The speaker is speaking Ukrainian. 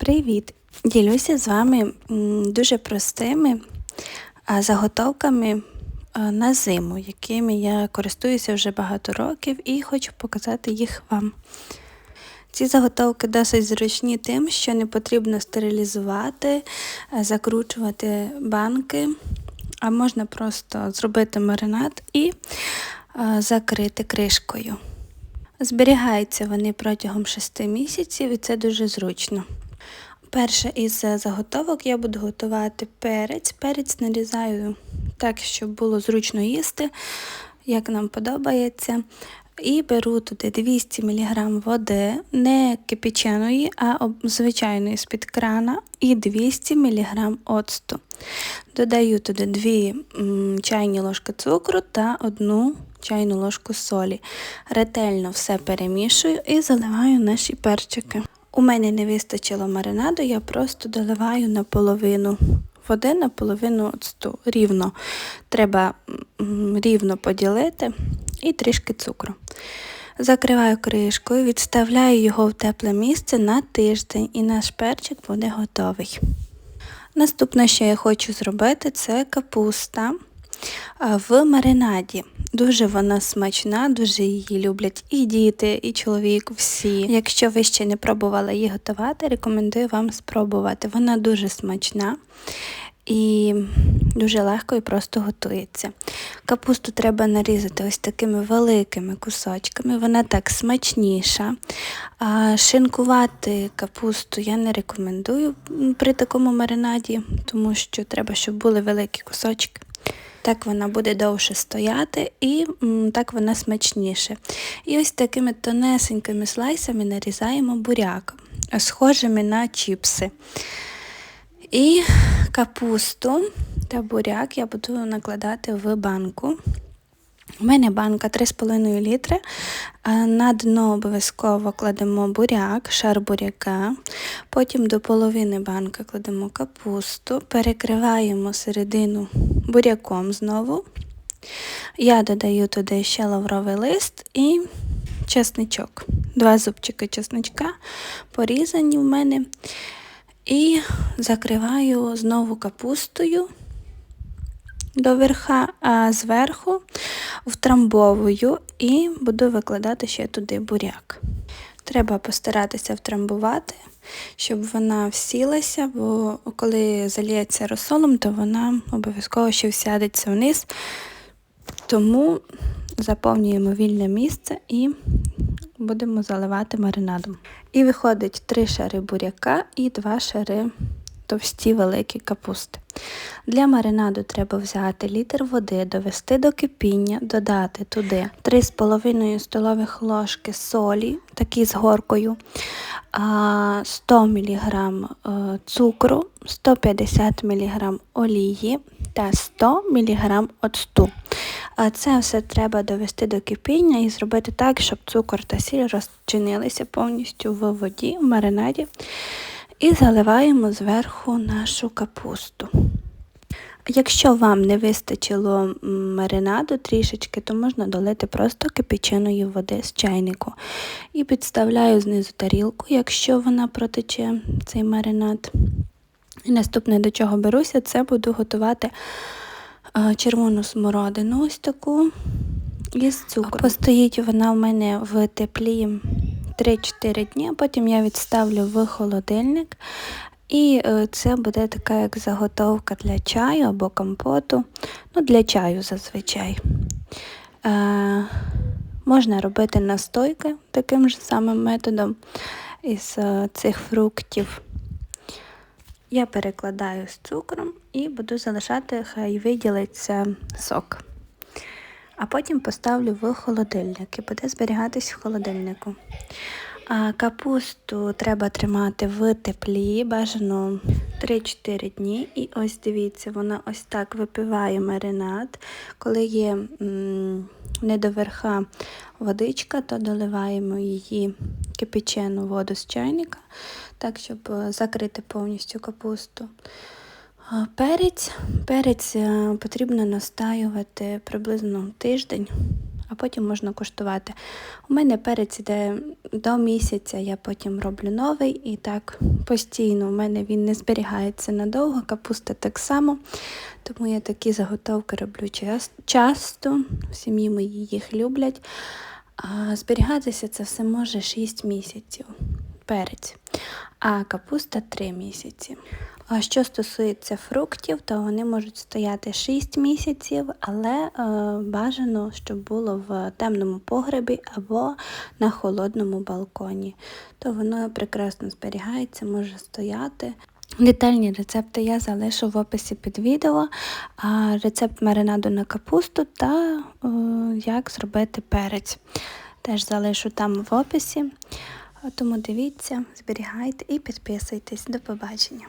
Привіт! Ділюся з вами дуже простими заготовками на зиму, якими я користуюся вже багато років і хочу показати їх вам. Ці заготовки досить зручні тим, що не потрібно стерилізувати, закручувати банки, а можна просто зробити маринад і закрити кришкою. Зберігаються вони протягом 6 місяців і це дуже зручно. Перша із заготовок я буду готувати перець. Перець нарізаю так, щоб було зручно їсти, як нам подобається. І беру туди 200 мг води, не кипяченої, а звичайної з-під крана, і 200 мг оцту. Додаю туди 2 чайні ложки цукру та 1 чайну ложку солі. Ретельно все перемішую і заливаю наші перчики. У мене не вистачило маринаду, я просто доливаю наполовину води, наполовину оцту. Рівно. Треба рівно поділити і трішки цукру. Закриваю кришкою, відставляю його в тепле місце на тиждень і наш перчик буде готовий. Наступне, що я хочу зробити, це капуста в маринаді. Дуже вона смачна, дуже її люблять і діти, і чоловік, всі. Якщо ви ще не пробували її готувати, рекомендую вам спробувати. Вона дуже смачна і дуже легко і просто готується. Капусту треба нарізати ось такими великими кусочками, вона так смачніша. Шинкувати капусту я не рекомендую при такому маринаді, тому що треба, щоб були великі кусочки. Так вона буде довше стояти і так вона смачніше. І ось такими тонесенькими слайсами нарізаємо буряк, схожими на чіпси. І капусту та буряк я буду накладати в банку. У мене банка 3,5 літри. На дно обов'язково кладемо буряк, шар буряка, потім до половини банки кладемо капусту, перекриваємо середину буряком знову. Я додаю туди ще лавровий лист і чесничок. Два зубчики чесничка порізані в мене. І закриваю знову капустою до верха, а зверху втрамбовую і буду викладати ще туди буряк. Треба постаратися втрамбувати, щоб вона всілася, бо коли заліється розсолом, то вона обов'язково ще всядеться вниз. Тому заповнюємо вільне місце і будемо заливати маринадом. І виходить 3 шари буряка і 2 шари товсті великі капусти. Для маринаду треба взяти літр води, довести до кипіння, додати туди 3,5 столових ложки солі, такі з горкою, 100 мг е, цукру, 150 мг олії та 100 мг оцту. Це все треба довести до кипіння і зробити так, щоб цукор та сіль розчинилися повністю в воді, в маринаді. І заливаємо зверху нашу капусту. Якщо вам не вистачило маринаду трішечки, то можна долити просто кипяченої води з чайнику. І підставляю знизу тарілку, якщо вона протече цей маринад. І наступне, до чого беруся, це буду готувати червону смородину ось таку із цукру. Постоїть вона в мене в теплі 3-4 дні, потім я відставлю в холодильник. І е, це буде така як заготовка для чаю або компоту. Ну, для чаю зазвичай. Е, Можна робити настойки таким же самим методом із е, цих фруктів. Я перекладаю з цукром і буду залишати, хай виділиться сок. А потім поставлю в холодильник і буде зберігатись в холодильнику. А Капусту треба тримати в теплі, бажано 3-4 дні. І ось дивіться, вона ось так випиває маринад. Коли є м не до верха водичка, то доливаємо її кипячену воду з чайника, так, щоб е, закрити повністю капусту. Перець Перець е, потрібно настаювати приблизно тиждень, а потім можна куштувати. У мене перець іде до місяця, я потім роблю новий і так постійно. У мене він не зберігається надовго, капуста так само. Тому я такі заготовки роблю час- часто. В сім'ї мої їх люблять. А зберігатися це все може 6 місяців. Перець, а капуста 3 місяці. А що стосується фруктів, то вони можуть стояти 6 місяців, але е, бажано, щоб було в темному погребі або на холодному балконі. То воно прекрасно зберігається, може стояти. Детальні рецепти я залишу в описі під відео, а рецепт маринаду на капусту та е, як зробити перець. Теж залишу там в описі. Тому дивіться, зберігайте і підписуйтесь. До побачення.